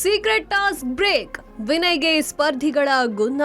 Secret task break ವಿನಯ್ಗೆ ಸ್ಪರ್ಧಿಗಳ ಗುನ್ನ.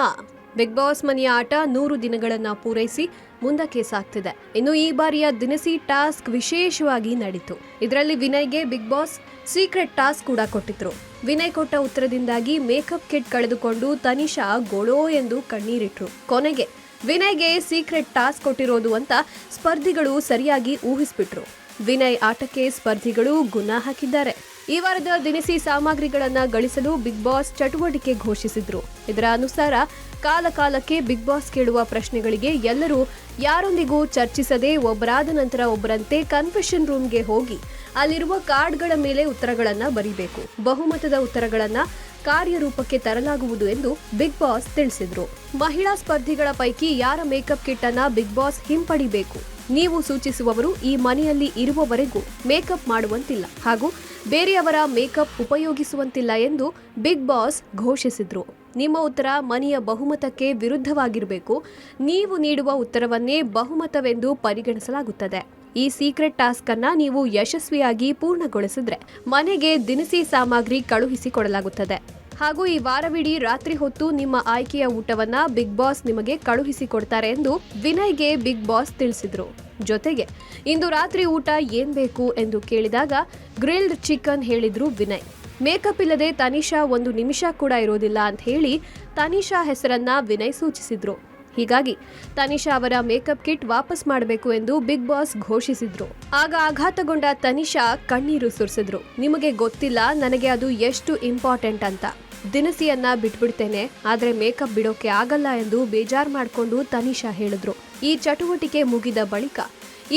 ಬಿಗ್ ಬಾಸ್ ಮನೆಯ ಆಟ ನೂರು ದಿನಗಳನ್ನು ಪೂರೈಸಿ ಮುಂದಕ್ಕೆ ಸಾಗ್ತಿದೆ. ಇನ್ನು ಈ ಬಾರಿಯ ದಿನಸಿ ಟಾಸ್ಕ್ ವಿಶೇಷವಾಗಿ ನಡೀತು. ಇದರಲ್ಲಿ ವಿನಯ್ಗೆ ಬಿಗ್ ಬಾಸ್ ಸೀಕ್ರೆಟ್ ಟಾಸ್ಕ್ ಕೂಡ ಕೊಟ್ಟಿದ್ರು. ವಿನಯ್ ಕೊಟ್ಟ ಉತ್ತರದಿಂದಾಗಿ ಮೇಕಪ್ ಕಿಟ್ ಕಳೆದುಕೊಂಡು ತನಿಷಾ ಗೊಳೋ ಎಂದು ಕಣ್ಣೀರಿಟ್ರು. ಕೊನೆಗೆ ವಿನಯ್ಗೆ ಸೀಕ್ರೆಟ್ ಟಾಸ್ಕ್ ಕೊಟ್ಟಿರೋದು ಅಂತ ಸ್ಪರ್ಧಿಗಳು ಸರಿಯಾಗಿ ಊಹಿಸ್ಬಿಟ್ರು. ವಿನಯ್ ಆಟಕ್ಕೆ ಸ್ಪರ್ಧಿಗಳು ಗುಣ ಹಾಕಿದ್ದಾರೆ. ಈ ವಾರದ ದಿನಸಿ ಸಾಮಗ್ರಿಗಳನ್ನು ಗಳಿಸಲು ಬಿಗ್ ಬಾಸ್ ಚಟುವಟಿಕೆ ಘೋಷಿಸಿದ್ರು. ಇದರ ಅನುಸಾರ ಕಾಲ ಕಾಲಕ್ಕೆ ಬಿಗ್ ಬಾಸ್ ಕೇಳುವ ಪ್ರಶ್ನೆಗಳಿಗೆ ಎಲ್ಲರೂ ಯಾರೊಂದಿಗೂ ಚರ್ಚಿಸದೆ ಒಬ್ಬರಾದ ನಂತರ ಒಬ್ಬರಂತೆ ಕನ್ಫೆಷನ್ ರೂಮ್ಗೆ ಹೋಗಿ ಅಲ್ಲಿರುವ ಕಾರ್ಡ್ಗಳ ಮೇಲೆ ಉತ್ತರಗಳನ್ನು ಬರೀಬೇಕು. ಬಹುಮತದ ಉತ್ತರಗಳನ್ನು ಕಾರ್ಯರೂಪಕ್ಕೆ ತರಲಾಗುವುದು ಎಂದು ಬಿಗ್ ಬಾಸ್ ತಿಳಿಸಿದ್ರು. ಮಹಿಳಾ ಸ್ಪರ್ಧಿಗಳ ಪೈಕಿ ಯಾರ ಮೇಕಪ್ ಕಿಟ್ ಅನ್ನ ಬಿಗ್ ಬಾಸ್ ಹಿಂಪಡಿಬೇಕು? ನೀವು ಸೂಚಿಸುವವರು ಈ ಮನೆಯಲ್ಲಿ ಇರುವವರೆಗೂ ಮೇಕಪ್ ಮಾಡುವಂತಿಲ್ಲ ಹಾಗೂ ಬೇರೆಯವರ ಮೇಕಪ್ ಉಪಯೋಗಿಸುವಂತಿಲ್ಲ ಎಂದು ಬಿಗ್ ಬಾಸ್ ಘೋಷಿಸಿದ್ರು. ನಿಮ್ಮ ಉತ್ತರ ಮನೆಯ ಬಹುಮತಕ್ಕೆ ವಿರುದ್ಧವಾಗಿರಬೇಕು. ನೀವು ನೀಡುವ ಉತ್ತರವನ್ನೇ ಬಹುಮತವೆಂದು ಪರಿಗಣಿಸಲಾಗುತ್ತದೆ. ಈ ಸೀಕ್ರೆಟ್ ಟಾಸ್ಕ್ ಅನ್ನ ನೀವು ಯಶಸ್ವಿಯಾಗಿ ಪೂರ್ಣಗೊಳಿಸಿದ್ರೆ ಮನೆಗೆ ದಿನಸಿ ಸಾಮಗ್ರಿ ಕಳುಹಿಸಿಕೊಡಲಾಗುತ್ತದೆ ಹಾಗೂ ಈ ವಾರವಿಡೀ ರಾತ್ರಿ ಹೊತ್ತು ನಿಮ್ಮ ಆಯ್ಕೆಯ ಊಟವನ್ನ ಬಿಗ್ ಬಾಸ್ ನಿಮಗೆ ಕಳುಹಿಸಿಕೊಡ್ತಾರೆ ಎಂದು ವಿನಯ್ಗೆ ಬಿಗ್ ಬಾಸ್ ತಿಳಿಸಿದ್ರು. ಜೊತೆಗೆ, ಇಂದು ರಾತ್ರಿ ಊಟ ಏನ್ ಬೇಕು ಎಂದು ಕೇಳಿದಾಗ ಗ್ರಿಲ್ಡ್ ಚಿಕನ್ ಹೇಳಿದ್ರು ವಿನಯ್. ಮೇಕಪ್ ಇಲ್ಲದೆ ತನಿಷಾ ಒಂದು ನಿಮಿಷ ಕೂಡ ಇರೋದಿಲ್ಲ ಅಂತ ಹೇಳಿ ತನಿಷಾ ಹೆಸರನ್ನ ವಿನಯ್ ಸೂಚಿಸಿದ್ರು. ಹೀಗಾಗಿ, ತನಿಷಾ ಅವರ ಮೇಕಪ್ ಕಿಟ್ ವಾಪಸ್ ಮಾಡಬೇಕು ಎಂದು ಬಿಗ್ ಬಾಸ್ ಘೋಷಿಸಿದ್ರು. ಆಗ ಆಘಾತಗೊಂಡ ತನಿಷಾ ಕಣ್ಣೀರು ಸುರಿಸಿದ್ರು. ನಿಮಗೆ ಗೊತ್ತಿಲ್ಲ, ನನಗೆ ಅದು ಎಷ್ಟು ಇಂಪಾರ್ಟೆಂಟ್ ಅಂತ. ದಿನಸಿಯನ್ನ ಬಿಟ್ಬಿಡ್ತೇನೆ, ಆದ್ರೆ ಮೇಕಪ್ ಬಿಡೋಕೆ ಆಗಲ್ಲ ಎಂದು ಬೇಜಾರ್ ಮಾಡಿಕೊಂಡು ತನಿಷಾ ಹೇಳಿದ್ರು. ಈ ಚಟುವಟಿಕೆ ಮುಗಿದ ಬಳಿಕ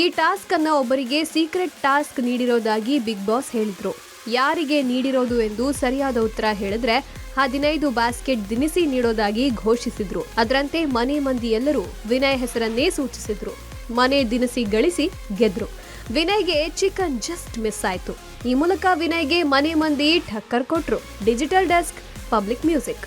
ಈ ಟಾಸ್ಕ್ ಅನ್ನ ಒಬ್ಬರಿಗೆ ಸೀಕ್ರೆಟ್ ಟಾಸ್ಕ್ ನೀಡಿರೋದಾಗಿ ಬಿಗ್ ಬಾಸ್ ಹೇಳಿದ್ರು. ಯಾರಿಗೆ ನೀಡಿರೋದು ಎಂದು ಸರಿಯಾದ ಉತ್ತರ ಹೇಳಿದ್ರೆ ಹದಿನೈದು ಬಾಸ್ಕೆಟ್ ದಿನಸಿ ನೀಡೋದಾಗಿ ಘೋಷಿಸಿದ್ರು. ಅದರಂತೆ ಮನೆ ಮಂದಿ ಎಲ್ಲರೂ ವಿನಯ್ ಹೆಸರನ್ನೇ ಸೂಚಿಸಿದ್ರು. ಮನೆ ದಿನಸಿ ಗಳಿಸಿ ಗೆದ್ರು. ವಿನಯ್ಗೆ ಚಿಕನ್ ಜಸ್ಟ್ ಮಿಸ್ ಆಯ್ತು. ಈ ಮೂಲಕ ವಿನಯ್ಗೆ ಮನೆ ಮಂದಿ ಠಕ್ಕರ್ ಕೊಟ್ರು. Digital desk public music.